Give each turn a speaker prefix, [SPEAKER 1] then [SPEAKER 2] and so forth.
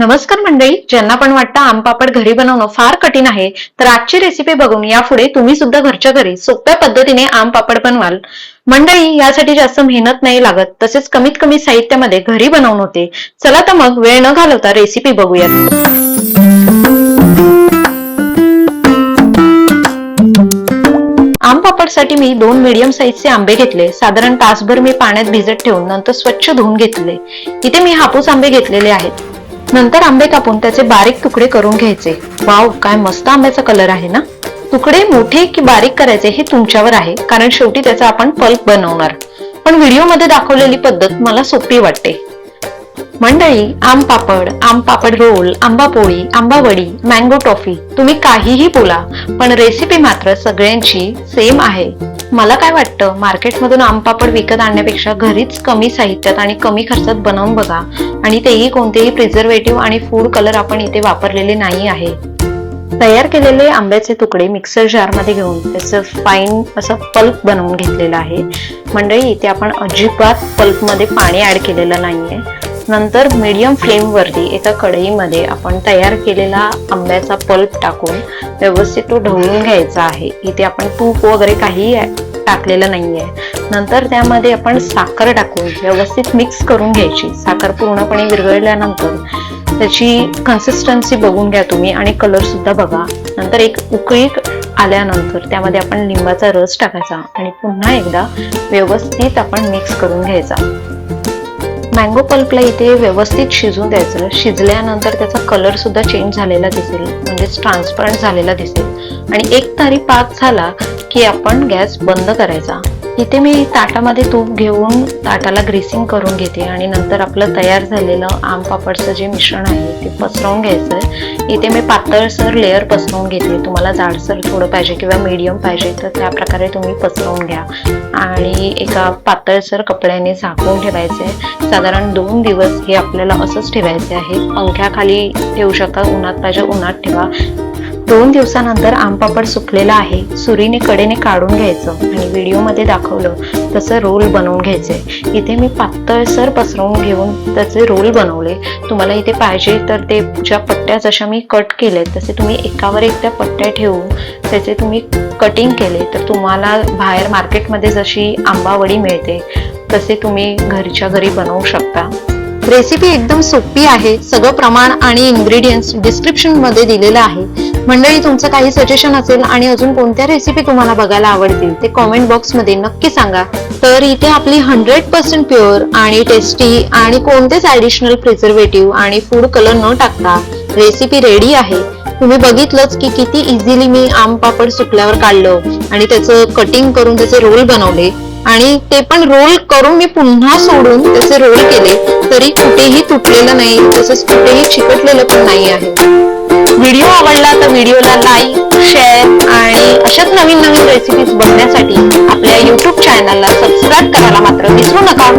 [SPEAKER 1] नमस्कार मंडळी ज्यांना पण वाटतं आम पापड घरी बनवणं फार कठीण आहे तर आजची रेसिपी बघून यापुढे तुम्ही सुद्धा घरच्या घरी सोप्या पद्धतीने आम पापड बनवाल. मंडळी यासाठी जास्त मेहनत नाही लागत तसेच कमीत कमी साहित्यामध्ये घरी बनवून होते. चला तर मग वेळ न घालवता रेसिपी बघूयात. आमपापडसाठी मी दोन मीडियम साईजचे आंबे घेतले. साधारण तासभर मी पाण्यात भिजत ठेवून नंतर स्वच्छ धुवून घेतले. इथे मी हापूस आंबे घेतलेले आहेत. नंतर आंबे कापून त्याचे बारीक तुकडे करून घ्यायचे. वाव काय मस्त आंब्याचा कलर आहे ना? तुकडे मोठे की बारीक करायचे हे तुमच्यावर आहे कारण शेवटी त्याचा आपण पल्प बनवणार. पण व्हिडिओमध्ये दाखवलेली पद्धत मला सोपी वाटते. मंडळी आम पापड आम पापड रोल आंबा पोळी आंबा वडी मँगो टॉफी तुम्ही काहीही बोला पण रेसिपी मात्र सगळ्यांची सेम आहे. मला काय वाटतं मार्केटमधून आम पापड विकत आणण्यापेक्षा घरीच कमी साहित्यात आणि कमी खर्चात बनवून बघा. आणि तेही कोणतेही प्रिझर्वेटिव्ह आणि फूड कलर आपण इथे वापरलेले नाही आहे. तयार केलेले आंब्याचे तुकडे मिक्सर जारमध्ये घेऊन त्याचं फाईन असं पल्प बनवून घेतलेलं आहे. मंडळी इथे आपण अजिबात पल्पमध्ये पाणी ऍड केलेलं नाहीये. नंतर मीडियम फ्लेमवरती एका कढईमध्ये आपण तयार केलेला आंब्याचा पल्प टाकून व्यवस्थित तो ढवळून घ्यायचा आहे. इथे आपण तूप वगैरे काही टाकलेलं नाहीये. नंतर त्यामध्ये आपण साखर टाकून व्यवस्थित मिक्स करून घ्यायची. साखर पूर्णपणे विरघळल्यानंतर त्याची कन्सिस्टन्सी बघून घ्या तुम्ही आणि कलर सुद्धा बघा. नंतर एक उकळी आल्यानंतर त्यामध्ये आपण लिंबाचा रस टाकायचा आणि पुन्हा एकदा व्यवस्थित आपण मिक्स करून घ्यायचा. मँगो पल्पला इथे व्यवस्थित शिजून द्यायचं. शिजल्यानंतर त्याचा कलर सुद्धा चेंज झालेला दिसेल. म्हणजेच ट्रान्सपरंट झालेला दिसेल. आणि एक तारी पाक झाला की आपण गॅस बंद करायचा. इथे मी ताटामध्ये तूप घेऊन ताटाला ग्रेसिंग करून घेते आणि नंतर आपलं तयार झालेलं आम पापडचं जे मिश्रण आहे ते पसरवून घ्यायचं इथे मी पातळसर लेअर पसरवून घेते. तुम्हाला जाडसर थोडं पाहिजे किंवा मीडियम पाहिजे तर त्या प्रकारे तुम्ही पसरवून घ्या. आणि एका पातळसर कपड्याने झाकून ठेवायचं. आहे साधारण दोन दिवस हे आपल्याला असंच ठेवायचे आहे. पंख्याखाली ठेवू शकता उन्हात पाहिजे उन्हात ठेवा. दोन दिवसानंतर आमपापड सुकलेला आहे. सुरीने कडेने काढून घ्यायचं आणि व्हिडिओमध्ये दाखवलं तसं रोल बनवून घ्यायचे. इथे मी पातळसर पसरवून घेऊन त्याचे रोल बनवले. तुम्हाला इथे पाहिजे तर ते ज्या पट्ट्या जशा मी कट केले तसे तुम्ही एकावर एक त्या पट्ट्या ठेवून त्याचे तुम्ही कटिंग केले तर तुम्हाला बाहेर मार्केटमध्ये जशी आंबावडी मिळते तसे तुम्ही घरच्या घरी बनवू शकता. रेसिपी एकदम सोपी आहे सगळं प्रमाण आणि इन्ग्रेडियंट्स डिस्क्रिप्शनमध्ये दिलेलं आहे. मंडळी तुमचं काही सजेशन असेल आणि अजून कोणत्या रेसिपी तुम्हाला बघायला आवडतील ते कॉमेंट बॉक्समध्ये नक्की सांगा. तर इथे आपली हंड्रेड पर्सेंट प्युअर आणि टेस्टी आणि कोणतेच ऍडिशनल प्रिझर्वेटिव्ह आणि फूड कलर न टाकता रेसिपी रेडी आहे. तुम्ही बघितलंच की किती इझिली मी आम पापड सुकल्यावर काढलं आणि त्याचं कटिंग करून त्याचे रोल बनवले. आणि ते पण रोल करून मी पुन्हा सोडून त्याचे रोल केले. तरी कुठेही तुटलेलं नाही. तसंच कुठेही चिकटलेलं पण नाही आहे. व्हिडिओ आवडला तर व्हिडिओला लाईक शेअर आणि अशाच नवीन नवीन रेसिपीज बघण्यासाठी आपल्या युट्यूब चॅनलला सबस्क्राईब करायला मात्र विसरू नका.